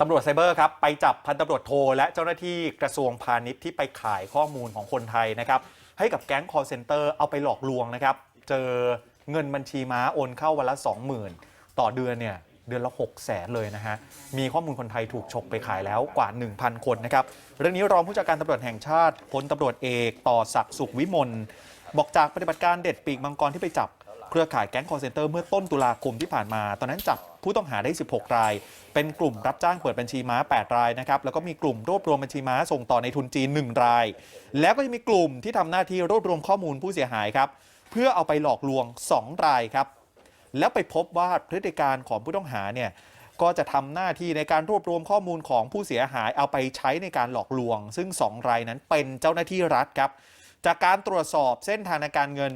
ตำรวจไซเบอร์ครับไปจับพันตำรวจโทและเจ้าหน้าที่กระทรวงพาณิชย์ที่ไปขายข้อมูลของคนไทยนะครับ ให้กับแก๊ง call center เอาไปหลอกลวงนะครับ เจอเงินบัญชีม้าโอนเข้าวันละ 20,000 ต่อเดือนเนี่ยเดือนละ 6 0แสนเลยนะฮะ มีข้อมูลคนไทยถูกฉกไปขายแล้วกว่า 1,000 คนนะครับ เรื่องนี้รองผู้จัดการตำรวจแห่งชาติพลตำรวจเอก ต่อศักดิ์สุขวิมลบอกจากปฏิบัติการเด็ดปีกมังกรที่ไปจับ เครือข่ายแก๊งคอร์เซนเตอร์เมื่อต้นตุลาคมที่ผ่านมา ตอนนั้นจับผู้ต้องหาได้ 16 ราย เป็นกลุ่มรับจ้างเปิดบัญชีม้า 8 รายนะครับ แล้วก็มีกลุ่มรวบรวมบัญชีม้าส่งต่อในทุนจีน 1 ราย แล้วก็จะมีกลุ่มที่ทำหน้าที่รวบรวมข้อมูลผู้เสียหายครับ เพื่อเอาไปหลอกลวง 2 รายครับ แล้วไปพบว่าพฤติการของผู้ต้องหาเนี่ยก็จะทำหน้าที่ในการรวบรวมข้อมูลของผู้เสียหายเอาไปใช้ในการหลอกลวง ซึ่ง 2 รายนั้นเป็นเจ้าหน้าที่รัฐครับ จากการตรวจสอบเส้นทางในการเงิน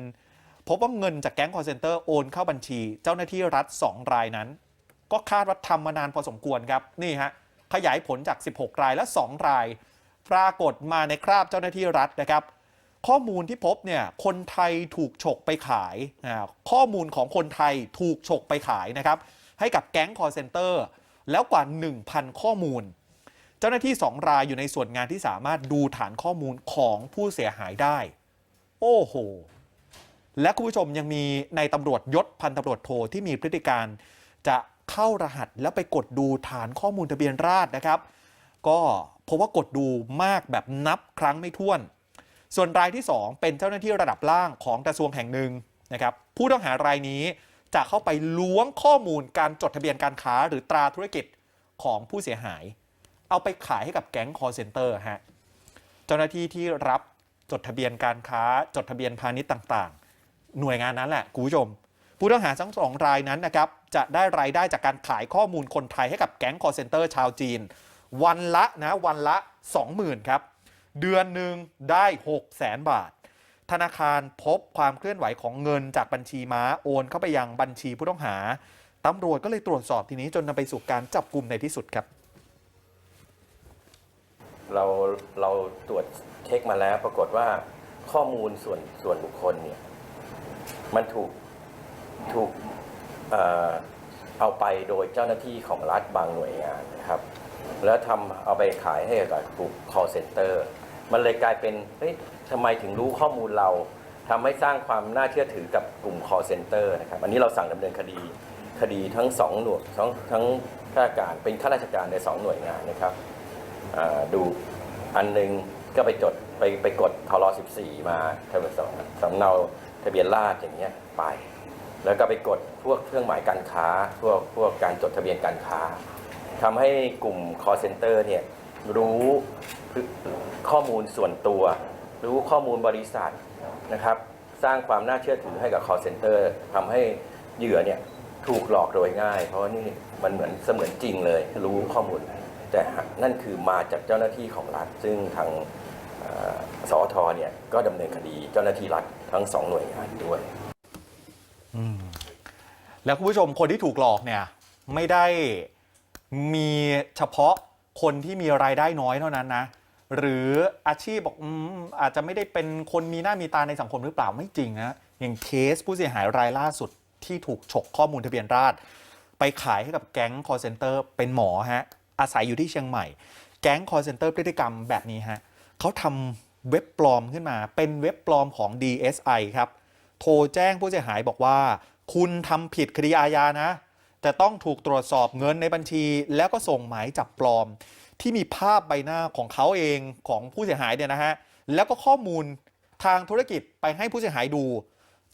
พบว่าเงินจากแก๊งคอร์เซนเตอร์โอนเข้าบัญชี เจ้าหน้าที่รัฐ 2 รายนั้น ก็คาดว่าทำมานานพอสมควรครับนี่ฮะขยายผลจาก 16 รายและ 2 ราย ปรากฏมาในคราบเจ้าหน้าที่รัฐนะครับ ข้อมูลที่พบเนี่ยคนไทยถูกฉกไปขายข้อมูลของคนไทยถูกฉกไปขายนะครับ ให้กับแก๊งคอร์เซนเตอร์แล้วกว่า 1,000 ข้อมูล เจ้าหน้าที่ 2 รายอยู่ในส่วนงานที่สามารถดูฐานข้อมูลของผู้เสียหายได้ โอ้โห และคุณผู้ชมยังมีในตำรวจยศพันตำรวจโทที่มีพฤติการ จะเข้ารหัสแล้วไปกดดูฐานข้อมูลทะเบียนราษฎรนะครับ ก็พบว่ากดดูมากแบบนับครั้งไม่ถ้วน ส่วนรายที่ 2 เป็นเจ้าหน้าที่ระดับล่างของกระทรวงแห่งหนึ่งนะครับผู้ต้องหารายนี้จะเข้าไปล้วงข้อมูลการจดทะเบียนการค้าหรือตราธุรกิจของผู้เสียหาย เอาไปขายให้กับแก๊งคอร์เซนเตอร์ฮะเจ้าหน้าที่ที่รับจดทะเบียนการค้าจดทะเบียนพาณิชย์ต่างๆ หน่วยงานนั้นแหละคุณผู้ชม ผู้ต้องหาทั้งสองรายนั้นนะครับจะได้รายได้จากการขายข้อมูลคนไทยให้กับแก๊งคอร์เซนเตอร์ชาวจีน วันละนะวันละ 20,000ครับเดือนหนึ่งได้6 0แสนบาท ธนาคารพบความเคลื่อนไหวของเงินจากบัญชีม้าโอนเข้าไปยังบัญชีผู้ต้องหาตำรวจก็เลยตรวจสอบทีนี้จนนำไปสู่การจับกลุ่มในที่สุดครับ เราเราตรวจเช็คมาแล้วปรากฏว่าข้อมูลส่วนส่วนบุคคลเนี่ย มันถูกถูกเอ่อเอาไปโดยเจ้าหน้าที่ของรัฐบางหน่วยงานนะครับ แล้วทำเอาไปขายให้กับกลุ่ม call center มันเลยกลายเป็นเฮ้ยทำไมถึงรู้ข้อมูลเราทำให้สร้างความน่าเชื่อถือกับกลุ่ม call center นะครับ อันนี้เราสั่งดำเนินคดีคดีทั้งสองหน่วยทั้งทั้งข้าราชการเป็นข้าราชการในสองหน่วยงานนะครับอ่าดูอันหนึงก็ไปจดไปไปกดทร14 มาทะเบียนสำสำเนา ทะเบียนราษฎร์อย่างเงี้ยไป แล้วก็ไปกดพวกเครื่องหมายการค้า พวกพวกการจดทะเบียนการค้าทำให้กลุ่ม call center เนี่ยรู้ข้อมูลส่วนตัว รู้ข้อมูลบริษัทนะครับ สร้างความน่าเชื่อถือให้กับ call center ทำให้เหยื่อเนี่ยถูกหลอกโดยง่าย เพราะนี่มันเหมือนเสมือนจริงเลย รู้ข้อมูล แต่นั่นคือมาจากเจ้าหน้าที่ของรัฐซึ่งทาง เอ่อสอเนี่ยก็ดำเนินคดีเจ้าหน้าที่รัฐทั้งสองหน่วยงานด้วยแล้วคุณผู้ชมคนที่ถูกหลอกเนี่ยไม่ได้มีเฉพาะคนที่มีรายได้น้อยเท่านั้นนะหรืออาชีพบอกอมอาจจะไม่ได้เป็นคนมีหน้ามีตาในสังคมหรือเปล่าไม่จริงนะอย่างเคสผู้เสียหายรายล่าสุดที่ถูกฉกข้อมูลทะเบียนราษฎรไปขายให้กับแก๊งคอร์เซนเตอร์เป็นหมอฮะอาศัยอยู่ที่เชียงใหม่ แก๊งคอร์เซนเตอร์พฤติกรรมแบบนี้ฮะ เขาทำเว็บปลอมขึ้นมา เป็นเว็บปลอมของ DSI ครับ โทรแจ้งผู้เสียหายบอกว่า คุณทำผิดคดีอาญานะ แต่ต้องถูกตรวจสอบเงินในบัญชี แล้วก็ส่งหมายจับปลอม ที่มีภาพใบหน้าของเขาเองของผู้เสียหายเนี่ยนะฮะแล้วก็ข้อมูลทางธุรกิจไปให้ผู้เสียหายดู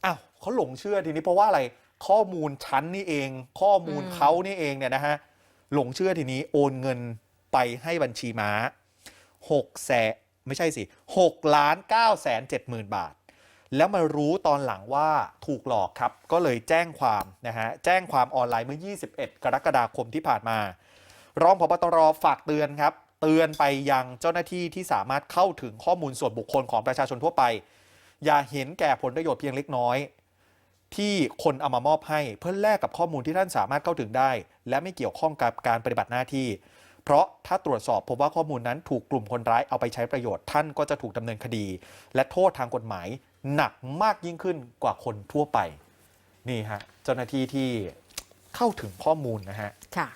อ้าวเขาหลงเชื่อทีนี้เพราะว่าอะไรข้อมูลชั้นนี่เอง ข้อมูลเขานี่เองเนี่ยนะฮะหลงเชื่อทีนี้โอนเงินไปให้บัญชีม้า6แสน ไม่ใช่สิ6ล้าน9แสน7หมื่นบาท แล้วมารู้ตอนหลังว่าถูกหลอกครับ ก็เลยแจ้งความนะฮะ แจ้งความออนไลน์เมื่อ 21 กรกฎาคมที่ผ่านมา รองพบตรฝากเตือนครับ เตือนไปยังเจ้าหน้าที่ที่สามารถเข้าถึงข้อมูลส่วนบุคคลของประชาชนทั่วไป อย่าเห็นแก่ผลประโยชน์เพียงเล็กน้อย ที่คนเอามามอบให้เพื่อแลกกับข้อมูลที่ท่านสามารถเข้าถึงได้ และไม่เกี่ยวข้องกับการปฏิบัติหน้าที่ เพราะถ้าตรวจสอบพบว่าข้อมูลนั้นถูกกลุ่มคนร้ายเอาไปใช้ประโยชน์ท่านก็จะถูกดำเนินคดี และโทษทางกฎหมายหนักมากยิ่งขึ้นกว่าคนทั่วไป นี่ฮะเจ้าหน้าที่ที่เข้าถึงข้อมูลนะฮะค่ะ